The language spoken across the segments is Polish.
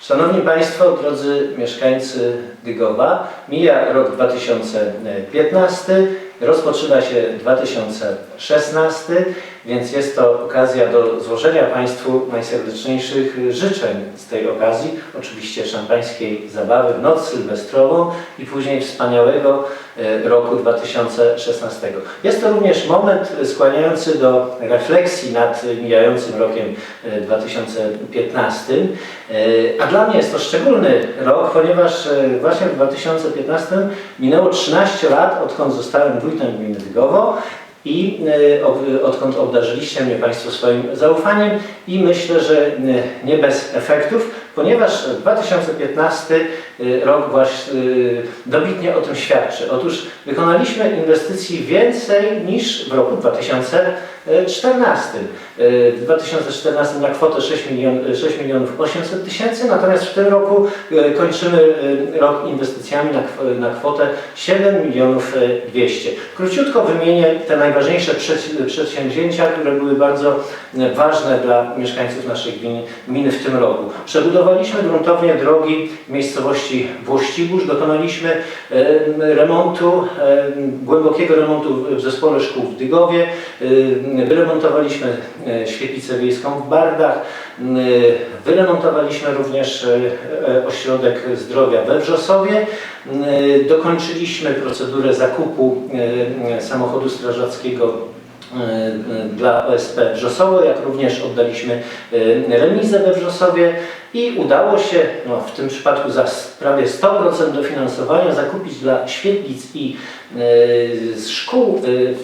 Szanowni Państwo, drodzy mieszkańcy Dygowa, mija rok 2015, rozpoczyna się 2016, więc jest to okazja do złożenia Państwu najserdeczniejszych życzeń z tej okazji. Oczywiście szampańskiej zabawy w noc sylwestrową i później wspaniałego e, roku 2016. Jest to również moment skłaniający do refleksji nad mijającym rokiem e, 2015. E, A dla mnie jest to szczególny rok, ponieważ e, właśnie w 2015 minęło 13 lat, odkąd zostałem wójtem gminy Dygowo i e, odkąd obdarzyliście mnie Państwo swoim zaufaniem i myślę, że e, nie bez efektów, ponieważ 2015 e, rok właśnie e, dobitnie o tym świadczy. Otóż wykonaliśmy inwestycji więcej niż w roku 2014. E, W 2014 na kwotę 6, milion, 6 milionów 800 tysięcy, natomiast w tym roku kończymy rok inwestycjami na, na kwotę 7 milionów e, 200. Króciutko wymienię te najważniejsze przed- przedsięwzięcia, które były bardzo ważne dla mieszkańców naszej gminy, gminy w tym roku. Przebudowaliśmy gruntownie drogi w miejscowości Włościbórz, dokonaliśmy remontu, głębokiego remontu w- zespole szkół w Dygowie, wyremontowaliśmy e, świetlicę wiejską w Bardach, wyremontowaliśmy również e, e, ośrodek zdrowia we Wrzosowie, dokończyliśmy procedurę zakupu samochodu strażackiego dla OSP Wrzosowo, jak również oddaliśmy e, remizę we Wrzosowie i udało się no, w tym przypadku za prawie 100% dofinansowania zakupić dla świetlic i e, z szkół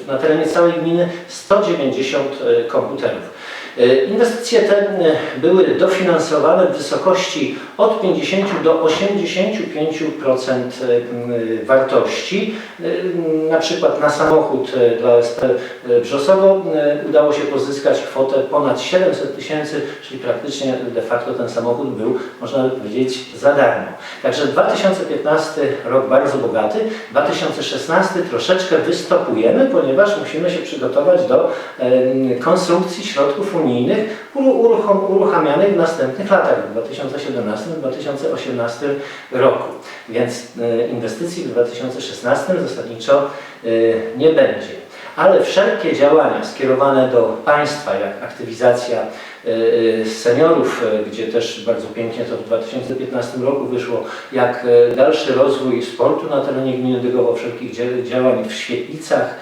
e, na terenie całej gminy 190 e, komputerów. E, Inwestycje te e, były dofinansowane w wysokości od 50 do 85% e, wartości. Na przykład na samochód dla OSP e, Brzosowo udało się pozyskać kwotę ponad 700 tysięcy, czyli praktycznie de facto ten samochód był, można powiedzieć, za darmo. Także 2015 rok bardzo bogaty, 2016 troszeczkę wystopujemy, ponieważ musimy się przygotować do konsumpcji środków unijnych uruchom- uruchamianych w następnych latach, w 2017-2018 roku. Więc e, inwestycji w 2016 zasadniczo e, nie będzie. Ale wszelkie działania skierowane do państwa, jak aktywizacja seniorów, e, gdzie też bardzo pięknie to w 2015 roku wyszło, jak e, dalszy rozwój sportu na terenie gminy Dygowo, wszelkich dzia- działań w świetlicach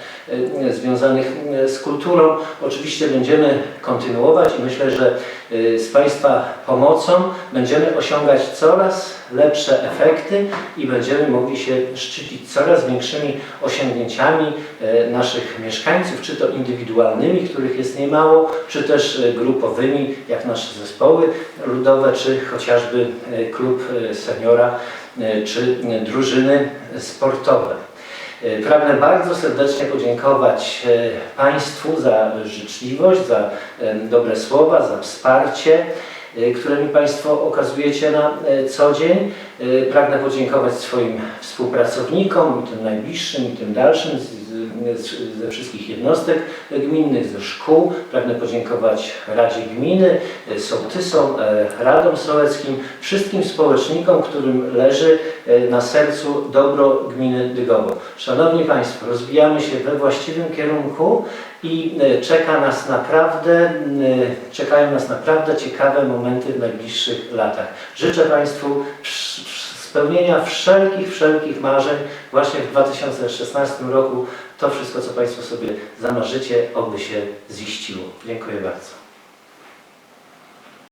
e, związanych e, z kulturą, oczywiście będziemy kontynuować i myślę, że e, z Państwa pomocą będziemy osiągać coraz lepsze efekty i będziemy mogli się szczycić coraz większymi osiągnięciami e, naszych mieszkańców, czy to indywidualnymi, których jest niemało, czy też e, jak nasze zespoły ludowe, czy chociażby e, klub e, seniora, e, czy drużyny sportowe. Pragnę bardzo serdecznie podziękować Państwu za życzliwość, za dobre słowa, za wsparcie, które mi Państwo okazujecie na co dzień. Pragnę podziękować swoim współpracownikom, tym najbliższym, i tym dalszym, ze wszystkich jednostek gminnych, ze szkół. Pragnę podziękować Radzie Gminy, e, sołtysom, e, radom sołeckim, wszystkim społecznikom, którym leży e, na sercu dobro gminy Dygowo. Szanowni Państwo, rozwijamy się we właściwym kierunku i czeka nas naprawdę, czekają nas naprawdę ciekawe momenty w najbliższych latach. Życzę Państwu spełnienia wszelkich, wszelkich marzeń właśnie w 2016 roku. To wszystko, co Państwo sobie zamarzycie, oby się ziściło. Dziękuję bardzo.